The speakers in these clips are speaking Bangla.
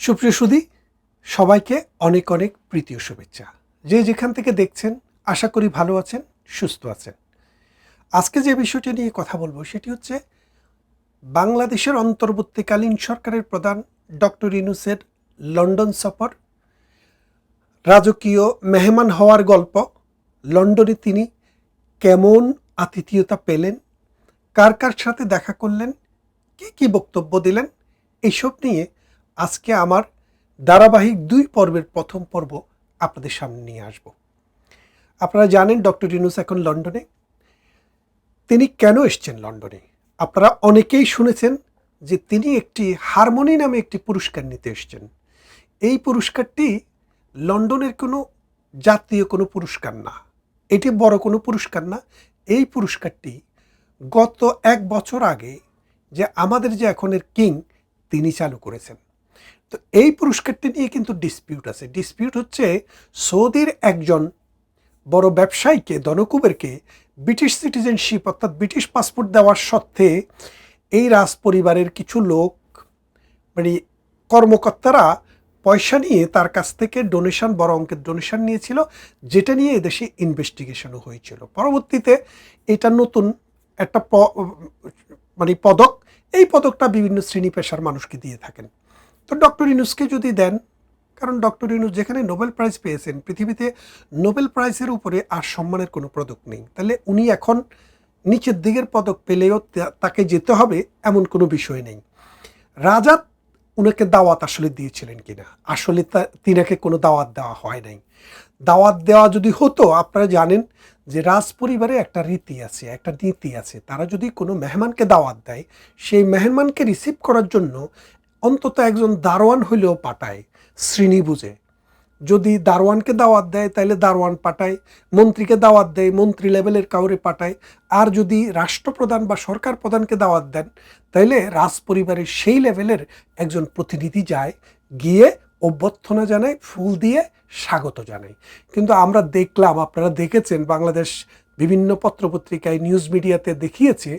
সুপ্রিয় সুদী সবাইকে অনেক অনেক প্রীতি ও শুভেচ্ছা। যে যেখান থেকে দেখছেন, আশা করি ভালো আছেন, সুস্থ আছেন। আজকে যে বিষয়টি নিয়ে কথা বলব, সেটি হচ্ছে বাংলাদেশের অন্তর্বর্তীকালীন সরকারের প্রধান ডক্টর ইনুসের লন্ডন সফর। রাজকীয় মেহমান হওয়ার গল্প, লন্ডনে তিনি কেমন আতিথেয়তা পেলেন, কার কার সাথে দেখা করলেন, কি কি বক্তব্য দিলেন এইসব নিয়ে আজকে আমার ধারাবাহিক দুই পর্বের প্রথম পর্ব আপনাদের সামনে নিয়ে আসব। আপনারা জানেন ডক্টর ইউনুস এখন লন্ডনে। তিনি কেন এসছেন লন্ডনে? আপনারা অনেকেই শুনেছেন যে তিনি একটি হারমোনি নামে একটি পুরস্কার নিতে এসছেন। এই পুরস্কারটি লন্ডনের কোনো জাতীয় কোনো পুরস্কার না। এটি বড় কোনো পুরস্কার না। এই পুরস্কারটি গত এক বছর আগে যে আমাদের যে এখনের কিং তিনি চালু করেছেন। তো এই পুরস্কারটি নিয়ে কিন্তু ডিসপিউট আছে। ডিসপিউট হচ্ছে সৌদির একজন বড় ব্যবসায়ীকে দনকুবেরকে ব্রিটিশ সিটিজেনশিপ অর্থাৎ ব্রিটিশ পাসপোর্ট দেওয়ার সত্ত্বে এই রাজ পরিবারের কিছু লোক মানে কর্মকর্তারা পয়সা নিয়ে তার কাছ থেকে ডোনেশন বড় অঙ্কের ডোনেশন নিয়েছিল, যেটা নিয়ে এদেশে ইনভেস্টিগেশনও হয়েছিল। পরবর্তীতে এটা নতুন একটা মানে পদক, এই পদকটা বিভিন্ন শ্রেণি পেশার মানুষকে দিয়ে থাকেন। তো ডক্টর ইনুসকে যদি দেন, কারণ ডক্টর ইনুস যেখানে নোবেল প্রাইজ পেয়েছেন, পৃথিবীতে নোবেল প্রাইজের উপরে আর সম্মানের কোনো পদক নেই। তাহলে উনি এখন নিচের দিকের পদক পেলেও তাকে যেতে হবে এমন কোনো বিষয় নেই। রাজা উনাকে দাওয়াত আসলে দিয়েছিলেন কিনা? আসলে তা, তিনাকে কোনো দাওয়াত দেওয়া হয় নাই। দাওয়াত দেওয়া যদি হতো, আপনারা জানেন যে রাজ পরিবারে একটা রীতি আছে, একটা নীতি আছে। তারা যদি কোনো মেহমানকে দাওয়াত দেয়, সেই মেহমানকে রিসিভ করার জন্য অন্তত একজন দারোয়ান হইলেও পাঠায় শ্রেণি বুঝে। যদি দারোয়ানকে দাওয়াত দেয়, তাহলে দারোয়ান পাঠায়, মন্ত্রীকে দাওয়াত দেয়, মন্ত্রী লেভেলের কাউরে পাঠায়। আর যদি রাষ্ট্রপ্রধান বা সরকার প্রধানকে দাওয়াত দেন তাইলে রাজ পরিবারের সেই লেভেলের একজন প্রতিনিধি যায়, গিয়ে অভ্যর্থনা জানায়, ফুল দিয়ে স্বাগত জানায়। কিন্তু আমরা দেখলাম, আপনারা দেখেছেন, বাংলাদেশ বিভিন্ন পত্রপত্রিকায়, নিউজ মিডিয়াতে দেখিয়েছে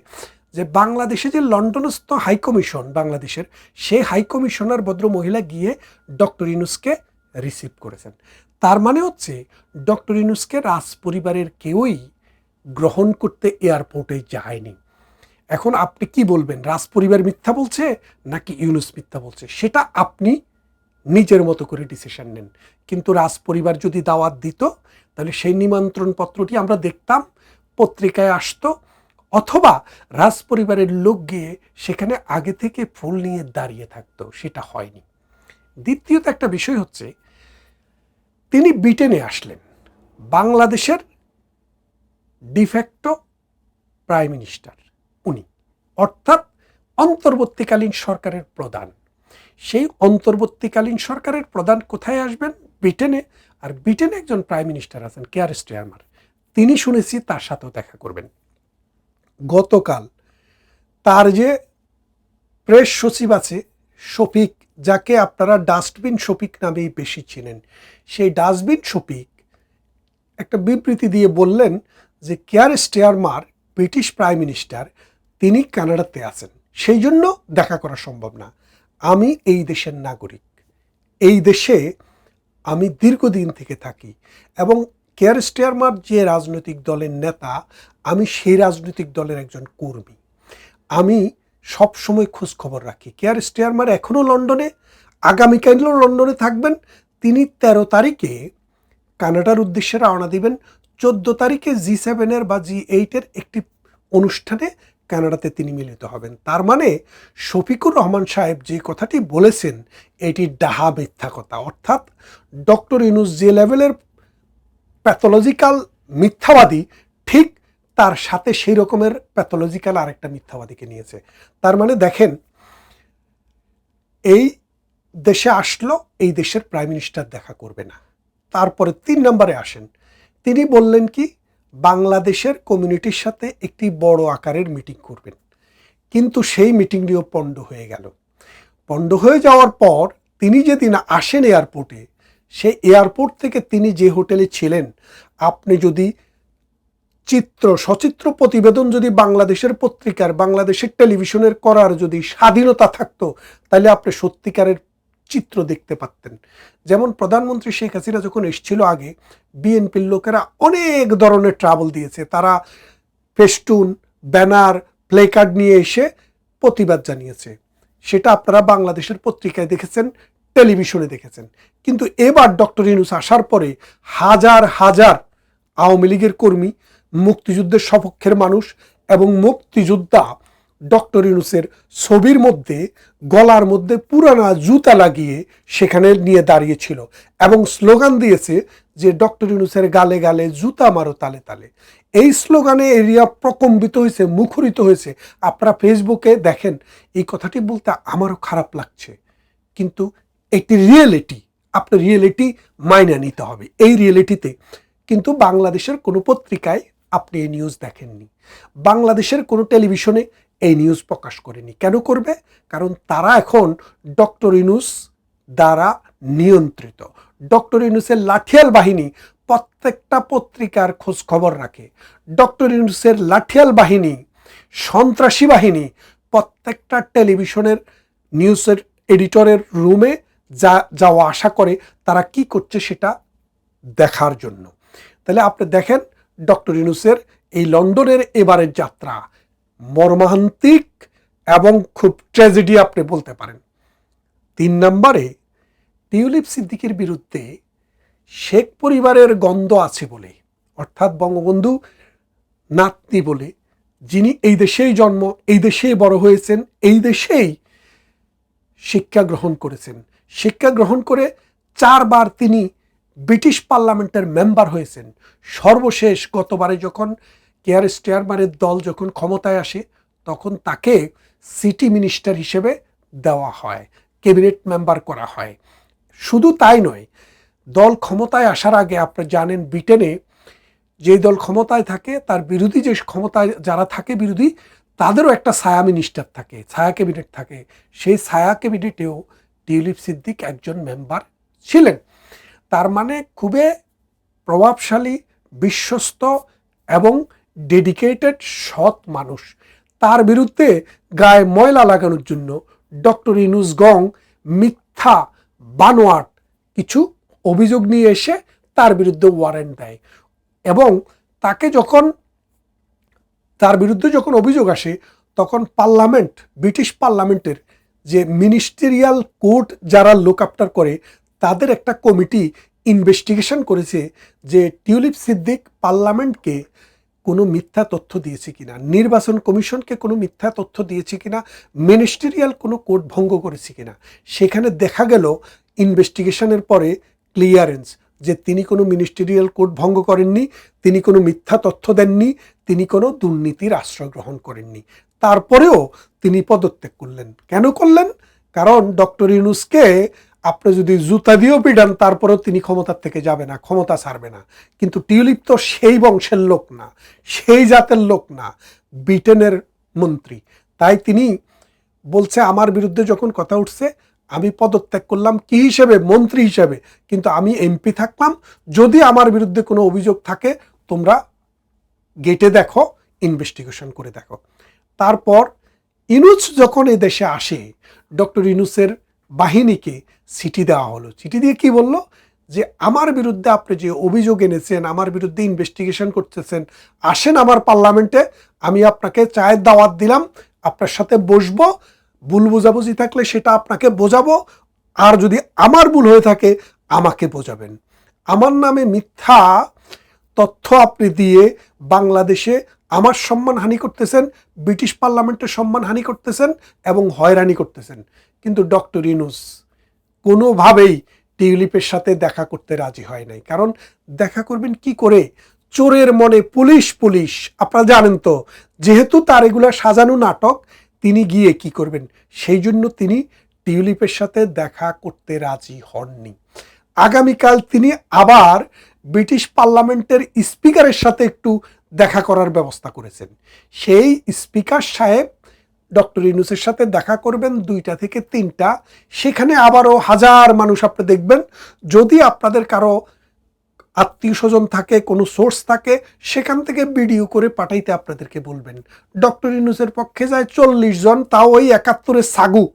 যে বাংলাদেশে যে লন্ডনস্থ হাইকমিশন বাংলাদেশের সেই হাইকমিশনার ভদ্র মহিলা গিয়ে ডক্টর ইনুসকে রিসিভ করেছেন। তার মানে হচ্ছে, ডক্টর ইনুসকে রাজ পরিবারের কেউই গ্রহণ করতে এয়ারপোর্টে যায়নি। এখন আপনি কি বলবেন রাজ পরিবার মিথ্যা বলছে নাকি ইউনুস মিথ্যা বলছে? সেটা আপনি নিজের মতো করে ডিসিশন নেন। কিন্তু রাজ পরিবার যদি দাওয়াত দিত, তাহলে সেই নিমন্ত্রণ পত্রটি আমরা দেখতাম, পত্রিকায় আসতো অথবা রাজ পরিবারের লোক গিয়ে সেখানে আগে থেকে ফুল নিয়ে দাঁড়িয়ে থাকতো, সেটা হয়নি। দ্বিতীয়ত একটা বিষয় হচ্ছে, তিনি ব্রিটেনে আসলেন। বাংলাদেশের ডিফ্যাক্টো প্রাইম মিনিস্টার উনি। অর্থাৎ অন্তর্বর্তীকালীন সরকারের প্রধান। সেই অন্তর্বর্তীকালীন সরকারের প্রধান কোথায় আসবেন? ব্রিটেনে। আর ব্রিটেনে একজন প্রাইম মিনিস্টার আছেন কেয়ার স্টেয়ারমার তিনি শুনেছি তার সাথেও দেখা করবেন। গতকাল। তার যে প্রেস সচিব আছে শফিক, যাকে আপনারা ডাস্টবিন শফিক নামেই বেশি চিনেন, সেই ডাস্টবিন শফিক একটা বিবৃতি দিয়ে বললেন যে Keir Starmer, British prime minister, তিনি কানাডাতে আছেন। সেই জন্য দেখা করা সম্ভব না। আমি এই দেশের নাগরিক। এই দেশে আমি দীর্ঘদিন থেকে থাকি এবং কেয়ার স্টেয়ারমার যে রাজনৈতিক দলের নেতা, আমি সেই রাজনৈতিক দলের একজন কর্মী। আমি সব সময় খোঁজ খবর রাখি। কেয়ার স্টেয়ারমার এখনও লন্ডনে আগামীকালও লন্ডনে থাকবেন। তিনি তেরো তারিখে কানাডার উদ্দেশ্যে রওনা দিবেন। চোদ্দ তারিখে জি সেভেনের বা জি এইটের একটি অনুষ্ঠানে কানাডাতে তিনি মিলিত হবেন। তার মানে শফিকুর রহমান সাহেব যে কথাটি বলেছেন, এটি ডাহা মিথ্যা কথা। অর্থাৎ ডক্টর ইনুস যে লেভেলের প্যাথোলজিক্যাল মিথ্যাবাদী, ঠিক তার সাথে সেই রকমের প্যাথোলজিক্যাল আরেকটা মিথ্যাবাদীকে নিয়েছে। তার মানে দেখেন, এই দেশে আসলো, এই দেশের প্রাইম মিনিস্টার দেখা করবে না। তারপরে তিন নম্বরে আসেন। তিনি বললেন কি, বাংলাদেশের কমিউনিটির সাথে একটি বড় আকারের মিটিং করবেন। কিন্তু সেই মিটিংটিও পণ্ড হয়ে গেল। পণ্ড হয়ে যাওয়ার পর তিনি যেদিন আসেন এয়ারপোর্টে সেই এয়ারপোর্ট থেকে তিনি যে হোটেলে ছিলেন, আপনি যদি চিত্র, সচিত্র প্রতিবেদন যদি বাংলাদেশের পত্রিকার, বাংলাদেশের টেলিভিশনের করার যদি স্বাধীনতা থাকতো, তাহলে আপনি সত্যিকারের চিত্র দেখতে পারতেন। যেমন প্রধানমন্ত্রী শেখ হাসিনা যখন এসেছিল আগে, বিএনপির লোকেরা অনেক ধরনের ট্রাভেল দিয়েছে। তারা ফেস্টুন, ব্যানার, প্লেকার্ড নিয়ে এসে প্রতিবাদ জানিয়েছে। সেটা আপনারা বাংলাদেশের পত্রিকায় দেখেছেন টেলিভিশনে দেখেছেন। কিন্তু এবার ডক্টর ইনুস আসার পরে হাজার হাজার আওয়ামী লীগের কর্মী, মুক্তিযুদ্ধের সপক্ষের মানুষ এবং মুক্তিযোদ্ধা ডক্টর ইনুসের ছবির মধ্যে, গলার মধ্যে পুরানা জুতা লাগিয়ে সেখানে নিয়ে দাঁড়িয়েছিল এবং স্লোগান দিয়েছে যে ডক্টর ইনুসের গালে গালে জুতা মারো তালে তালে। এই স্লোগানে এরিয়া প্রকম্বিত হয়েছে, মুখরিত হয়েছে। আপনারা ফেসবুকে দেখেন, এই কথাটি বলতে আমারও খারাপ লাগছে। কিন্তু একটি রিয়েলিটি আপনার রিয়েলিটি মাইনে নিতে হবে। এই রিয়েলিটিতে কিন্তু বাংলাদেশের কোনো পত্রিকায় আপনি এই নিউজ দেখেননি। বাংলাদেশের কোনো টেলিভিশনে এই নিউজ প্রকাশ করেনি। কেন করবে? কারণ তারা এখন ডক্টর ইনুস দ্বারা নিয়ন্ত্রিত। ডক্টর ইনুসের লাঠিয়াল বাহিনী প্রত্যেকটা পত্রিকার খোঁজ খবর রাখে। ডক্টর ইউনুসের লাঠিয়াল বাহিনী, সন্ত্রাসী বাহিনী প্রত্যেকটা টেলিভিশনের নিউজের এডিটরের রুমে যা, যাওয়া আশা করে তারা কি করছে সেটা দেখার জন্য। তাহলে আপনি দেখেন ডক্টর ইউনুসের এই লন্ডনের এবারের যাত্রা মর্মান্তিক এবং খুব ট্র্যাজেডি আপনি বলতে পারেন। তিন নম্বরে টিউলিপ সিদ্দিকের বিরুদ্ধে শেখ পরিবারের গন্ধ আছে বলে, অর্থাৎ বঙ্গবন্ধু নাতনি বলে, যিনি এই দেশেই জন্ম, এই দেশেই বড় হয়েছেন, এই দেশেই শিক্ষা গ্রহণ করেছেন শিক্ষা গ্রহণ করে চারবার তিনি ব্রিটিশ পার্লামেন্টের মেম্বার হয়েছেন। সর্বশেষ গতবারে যখন কেয়ার স্টেয়ারমারের দল যখন ক্ষমতায় আসে, তখন তাকে সিটি মিনিস্টার হিসেবে দেওয়া হয়, ক্যাবিনেট মেম্বার করা হয়। শুধু তাই নয়, দল ক্ষমতায় আসার আগে আপনি জানেন ব্রিটেনে যে দল ক্ষমতায় থাকে, তার বিরোধী যে ক্ষমতায় যারা থাকে বিরোধী, তাদেরও একটা ছায়া মিনিস্টার থাকে, ছায়া ক্যাবিনেট থাকে। সেই ছায়া ক্যাবিনেটেও টিউলিপ সিদ্দিক একজন মেম্বার ছিলেন। তার মানে খুবই প্রভাবশালী, বিশ্বস্ত এবং ডেডিকেটেড সৎ মানুষ। তার বিরুদ্ধে গায়ে ময়লা লাগানোর জন্য ডক্টর ইনুস গং, মিথ্যা, বানোয়াট কিছু অভিযোগ নিয়ে এসে তার বিরুদ্ধে ওয়ারেন্ট দেয় এবং তাকে যখন, তার বিরুদ্ধে যখন অভিযোগ আসে, তখন পার্লামেন্ট, ব্রিটিশ পার্লামেন্টের যে মিনিস্টেরিয়াল কোর্ট যারা লোক আফটার করে, তাদের একটা কমিটি ইনভেস্টিগেশন করেছে যে টিউলিপ সিদ্দিক পার্লামেন্টকে কোনো মিথ্যা তথ্য দিয়েছে কিনা, নির্বাচন কমিশনকে কোনো মিথ্যা তথ্য দিয়েছে কিনা মিনিস্টেরিয়াল কোনো কোর্ট ভঙ্গ করেছে কিনা, সেখানে দেখা গেল ইনভেস্টিগেশনের পরে ক্লিয়ারেন্স যে তিনি কোনো মিনিস্টেরিয়াল কোর্ট ভঙ্গ করেননি, তিনি কোনো মিথ্যা তথ্য দেননি, তিনি কোনো দুর্নীতির আশ্রয় গ্রহণ করেননি। তারপরেও তিনি পদত্যাগ করলেন। কেন করলেন? কারণ ডক্টর ইউনুসকে আপনি যদি জুতা দিয়েও পিডান তারপরেও তিনি ক্ষমতার থেকে যাবে না, ক্ষমতা ছাড়বে না। কিন্তু টিউলিপ তো সেই বংশের লোক না, সেই জাতের লোক না, ব্রিটেনের মন্ত্রী। তাই তিনি বলছে, আমার বিরুদ্ধে যখন কথা উঠছে, আমি পদত্যাগ করলাম কি হিসেবে? মন্ত্রী হিসেবে। কিন্তু আমি এমপি থাকলাম। যদি আমার বিরুদ্ধে কোনো অভিযোগ থাকে, তোমরা গেটে দেখো ইনভেস্টিগেশন করে দেখো। তারপর ইনুস যখন এ দেশে আসে, ডক্টর ইনুসের বাহিনীকে চিঠি দেওয়া হলো। চিঠি দিয়ে কি বলল? যে আমার বিরুদ্ধে আপনি যে অভিযোগ এনেছেন, আমার বিরুদ্ধে ইনভেস্টিগেশন করতেছেন, আসেন আমার পার্লামেন্টে আমি আপনাকে চায়ের দাওয়াত দিলাম, আপনার সাথে বসবো, ভুল বোঝাবুঝি থাকলে সেটা আপনাকে বোঝাবো, আর যদি আমার ভুল হয়ে থাকে, আমাকে বোঝাবেন। আমার নামে মিথ্যা তথ্য আপনি দিয়ে বাংলাদেশে আমার সম্মান হানি করতেছেন, ব্রিটিশ পার্লামেন্টের সম্মান হানি করতেছেন এবং হয়রানি করতেছেন। কিন্তু ডক্টর ইনুস কোনোভাবেই টিউলিপের সাথে দেখা করতে রাজি হয় নাই। কারণ দেখা করবেন কি করে? চোরের মনে পুলিশ পুলিশ। আপনারা জানেন তো, যেহেতু তার এগুলা সাজানো নাটক, তিনি গিয়ে কি করবেন? সেই জন্য তিনি টিউলিপের সাথে দেখা করতে রাজি হননি। আগামীকাল তিনি আবার ব্রিটিশ পার্লামেন্টের স্পিকারের সাথে একটু দেখা করার ব্যবস্থা করেছেন। সেই স্পিকার সাহেব ডক্টর ইনুসের সাথে দেখা করবেন দুইটা থেকে তিনটা। সেখানে আবারও হাজার মানুষ আপনি দেখবেন, যদি আপনাদের কারও আত্মীয় স্বজন থাকে, কোনো সোর্স থাকে, সেখান থেকে ভিডিও করে পাঠাইতে আপনাদেরকে বলবেন। ডক্টর ইনুসের পক্ষে যায় চল্লিশ জন, তাও ওই একাত্তরের সাগু।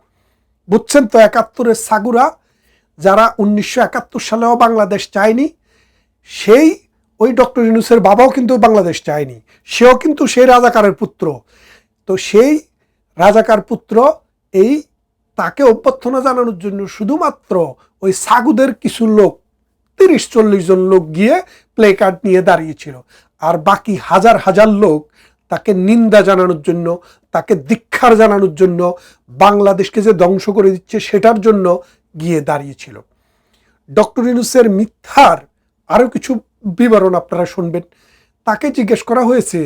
বুঝছেন তো, একাত্তরের সাগুরা, যারা উনিশশো একাত্তর সালেও বাংলাদেশ চায়নি সেই ওই ডক্টর ইউনুসের বাবাও কিন্তু বাংলাদেশ চায়নি সেও কিন্তু সেই রাজাকারের পুত্র। তো সেই রাজাকার পুত্র এই তাকে অভ্যর্থনা জানানোর জন্য শুধুমাত্র ওই সাগুদের কিছু লোক, তিরিশ, চল্লিশ জন লোক গিয়ে প্লে কার্ড নিয়ে দাঁড়িয়েছিল। আর বাকি হাজার হাজার লোক তাকে নিন্দা জানানোর জন্য, তাকে দীক্ষার জানানোর জন্য বাংলাদেশকে যে ধ্বংস করে দিচ্ছে সেটার জন্য গিয়ে দাঁড়িয়েছিল। ডক্টর ইনুসের মিথ্যার আরও কিছু বিবরণ আপনারা শুনবেন। তাকে জিজ্ঞেস করা হয়েছে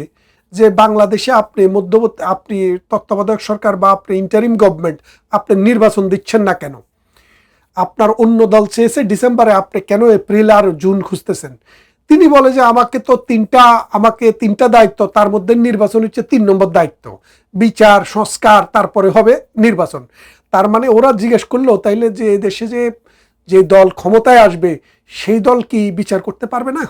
যে বাংলাদেশে আপনি মধ্যবর্তী, আপনি তত্ত্বাবধায়ক সরকার বা আপনি ইন্টারিম গভর্নমেন্ট আপনি নির্বাচন দিচ্ছেন না কেন? আপনার অন্য দল চেয়েছে ডিসেম্বরে আপনি কেন এপ্রিল আর জুন খুঁজতেছেন? তিনি বলে যে আমাকে তো তিনটা, আমাকে তিনটা দায়িত্ব, তার মধ্যে নির্বাচন হচ্ছে তিন নম্বর দায়িত্ব। বিচার, সংস্কার, তারপরে হবে নির্বাচন। তার মানে ওরা জিজ্ঞেস করল তাইলে যে দেশে যে যে দল ক্ষমতায় আসবে, সেই দল কি বিচার করতে পারবে না?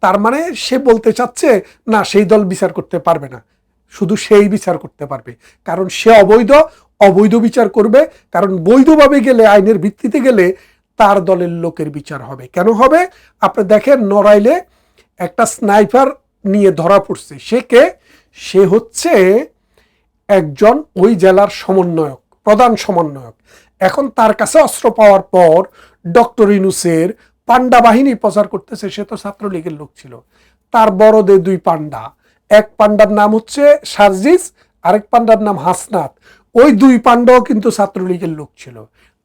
তার মানে সে বলতে চাচ্ছে, না, সেই দল বিচার করতে পারবে না। শুধু সেই বিচার করতে পারবে। কারণ সে অবৈধ অবৈধ বিচার করবে। কারণ বৈধভাবে গেলে, আইনের ভিত্তিতে গেলে তার দলের লোকের বিচার হবে। কেন হবে? আপনি দেখেন নড়াইলে একটা স্নাইপার নিয়ে ধরা পড়ছে। সে কে? সে হচ্ছে একজন ওই জেলার সমন্বয়ক, প্রধান সমন্বয়ক। এখন তার কাছে অস্ত্র পাওয়ার পর ডক্টর ইনুসের পান্ডা বাহিনী প্রচার করতেছে, সে তো ছাত্রলীগের লোক ছিল। তার বড়দে দুই পান্ডা এক পান্ডার নাম হচ্ছে সার্জিস, আরেক পান্ডার নাম হাসনাত। ওই দুই পান্ডাও কিন্তু ছাত্রলীগের লোক ছিল।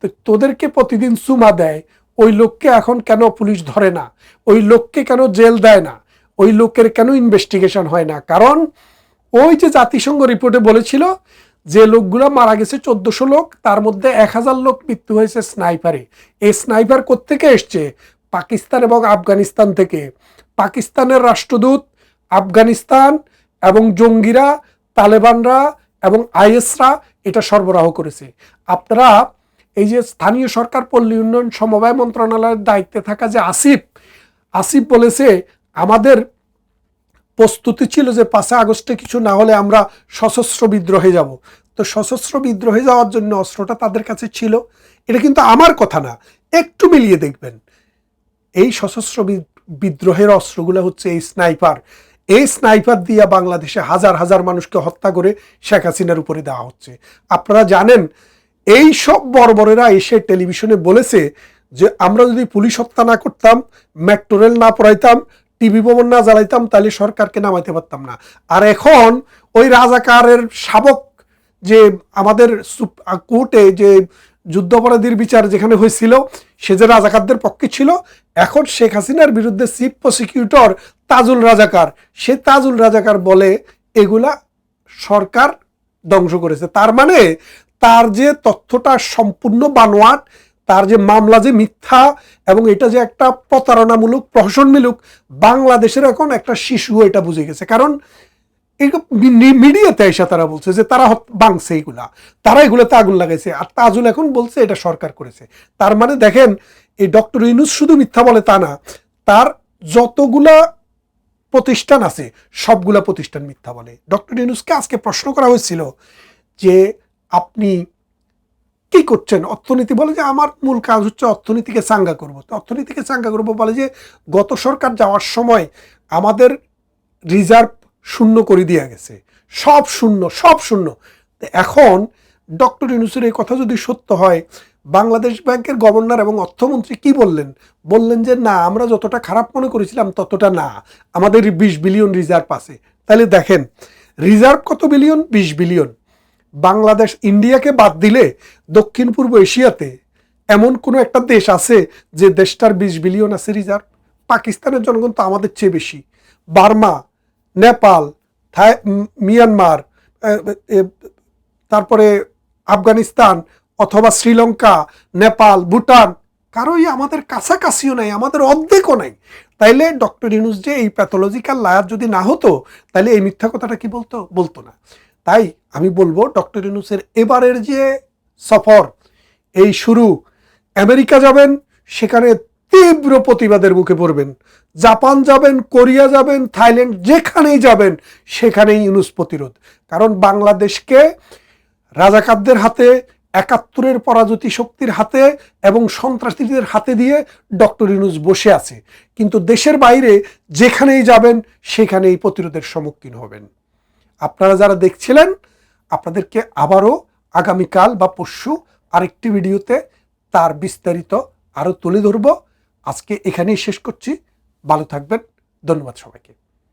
তো তোদেরকে প্রতিদিন সুমা দেয়, ওই লোককে এখন কেন পুলিশ ধরে না? ওই লোককে কেন জেল দেয় না? ওই লোকের কেন ইনভেস্টিগেশন হয় না? কারণ ওই যে জাতিসংঘ রিপোর্টে বলেছিল যে লোকগুলো মারা গেছে চোদ্দশো লোক, তার মধ্যে এক হাজার লোক মৃত্যু হয়েছে স্নাইপারে। এই স্নাইপার কোত্থেকে এসছে? পাকিস্তান এবং আফগানিস্তান থেকে। পাকিস্তানের রাষ্ট্রদূত আফগানিস্তান এবং জঙ্গিরা, তালেবানরা এবং আইএসরা এটা সরবরাহ করেছে। আপনারা এই যে স্থানীয় সরকার পল্লী উন্নয়ন সমবায় মন্ত্রণালয়ের দায়িত্বে থাকা যে আসিফ আসিফ বলেছে, আমাদের প্রস্তুতি ছিল যে পাঁচই আগস্টে কিছু না হলে আমরা সশস্ত্র বিদ্রোহে যাব। তো সশস্ত্র বিদ্রোহে যাওয়ার জন্য অস্ত্রটা তাদের কাছে ছিল। এটা কিন্তু আমার কথা না, একটু মিলিয়ে দেখবেন। এই সশস্ত্র বিদ্রোহের অস্ত্রগুলো হচ্ছে এই স্নাইপার। এই স্নাইপার দিয়ে বাংলাদেশে হাজার হাজার মানুষকে হত্যা করে শেখ হাসিনার উপরে দেওয়া হচ্ছে। আপনারা জানেন, এই সব বর্বরেরা এসে টেলিভিশনে বলেছে যে আমরা যদি পুলিশ হত্যা না করতাম, মেট্রো রেল না পড়াইতাম টিভি ভবন না জ্বালাইতাম, তাহলে সরকারকে নামাইতে পারতাম না। আর এখন ওই রাজাকারের শাবক যে আমাদের কোর্টে যে যুদ্ধাপরাধীর বিচার যেখানে হয়েছিল, সে যে রাজাকারদের পক্ষে ছিল, এখন শেখ হাসিনার বিরুদ্ধে চিফ প্রসিকিউটর তাজুল রাজাকার। সে তাজুল রাজাকার বলে, এগুলা সরকার ধ্বংস করেছে। তার মানে তার যে তথ্যটা সম্পূর্ণ বানোয়াট তার যে মামলা যে মিথ্যা এবং এটা যে একটা প্রতারণামূলক, প্রহসনমূলক বাংলাদেশের এখন একটা শিশু এটা বুঝে গেছে। কারণ মিডিয়াতে এসে তারা বলছে যে তারা বাংছে এইগুলা তারা এগুলোতে আগুন লাগাইছে। আর তাজুল এখন বলছে এটা সরকার করেছে। তার মানে দেখেন, এই ডক্টর ইউনুস শুধু মিথ্যা বলে তা না, তার যতগুলা প্রতিষ্ঠান আছে, সবগুলা প্রতিষ্ঠান মিথ্যা বলে। ডক্টর ইউনুসকে আজকে প্রশ্ন করা হয়েছিল যে আপনি কি করছেন? অর্থনীতি বলে যে আমার মূল কাজ হচ্ছে অর্থনীতিকে চাঙ্গা করব। অর্থনীতিকে চাঙ্গা করব বলে যে গত সরকার যাওয়ার সময় আমাদের রিজার্ভ শূন্য করে দেওয়া গেছে। সব শূন্য সব শূন্য। এখন ডক্টর ইউনুসের এই কথা যদি সত্য হয়, বাংলাদেশ ব্যাংকের গভর্নর এবং অর্থমন্ত্রী কি বললেন? বললেন যে, না, আমরা যতটা খারাপ মনে করেছিলাম, ততটা না। আমাদের বিশ বিলিয়ন রিজার্ভ আছে। তাহলে দেখেন, রিজার্ভ কত বিলিয়ন? বিশ বিলিয়ন। বাংলাদেশ ইন্ডিয়াকে বাদ দিলে দক্ষিণ পূর্ব এশিয়াতে এমন কোনো একটা দেশ আছে যে দেশটার বিশ বিলিয়ন আছে রিজার্ভ? পাকিস্তানের জনগণ তো আমাদের চেয়ে বেশি। বার্মা, নেপাল, থাই মিয়ানমার তারপরে আফগানিস্তান অথবা শ্রীলঙ্কা, নেপাল, ভুটান, কারোই আমাদের কাছাকাছিও নাই, আমাদের অর্ধেকও নাই। তাইলে ডক্টর ইনুস যে এই প্যাথোলজিক্যাল লায়ার যদি না হতো তাহলে এই মিথ্যা কথাটা কি বলতো? বলতো না। তাই আমি বলব ডক্টর ইনুসের এবারের যে সফর, এই শুরু, আমেরিকা যাবেন, সেখানে তীব্র প্রতিবাদের মুখে পড়বেন। জাপান যাবেন, কোরিয়া যাবেন, থাইল্যান্ড যেখানেই যাবেন, সেখানেই ইউনুস প্রতিরোধ। কারণ বাংলাদেশকে রাজাকারদের হাতে, একাত্তরের পরাজতি শক্তির হাতে এবং সন্ত্রাসীদের হাতে দিয়ে ডক্টর ইউনুস বসে আছে। কিন্তু দেশের বাইরে যেখানেই যাবেন, সেখানেই প্রতিরোধের সম্মুখীন হবেন। আপনারা যারা দেখছিলেন, আপনাদেরকে আবারও আগামীকাল বা পরশু আরেকটি ভিডিওতে তার বিস্তারিত আরও তুলে ধরব। আজকে এখানেই শেষ করছি। ভালো থাকবেন। ধন্যবাদ সবাইকে।